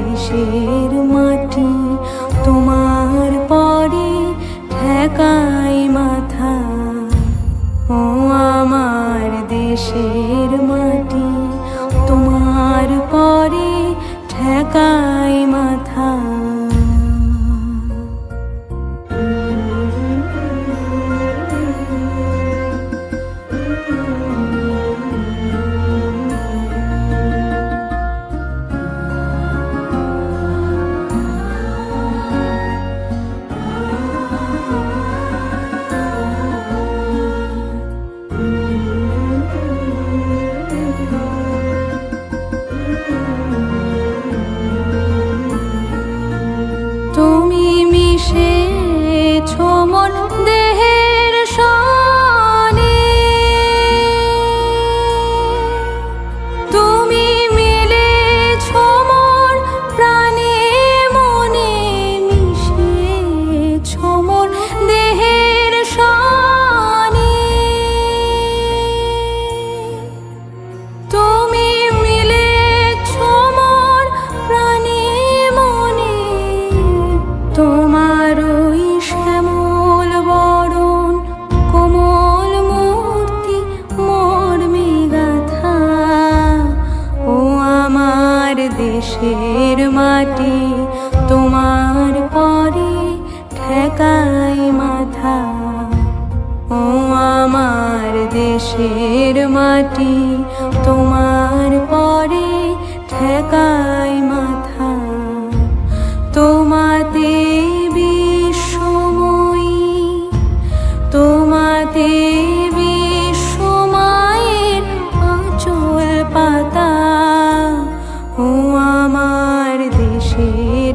দেশের মাটি তোমার পরে ঠেকাই মাথা। তুমি মিশে ছোমন দেহের সনে দেশের মাটি তোমার পরে ঠেকাই মাথা। ও আমার দেশের মাটি তোমার পরে ঠেকাই মাথা। তোমাতে তোমাতে বিশ্বমায়ের আঁচল পাতা।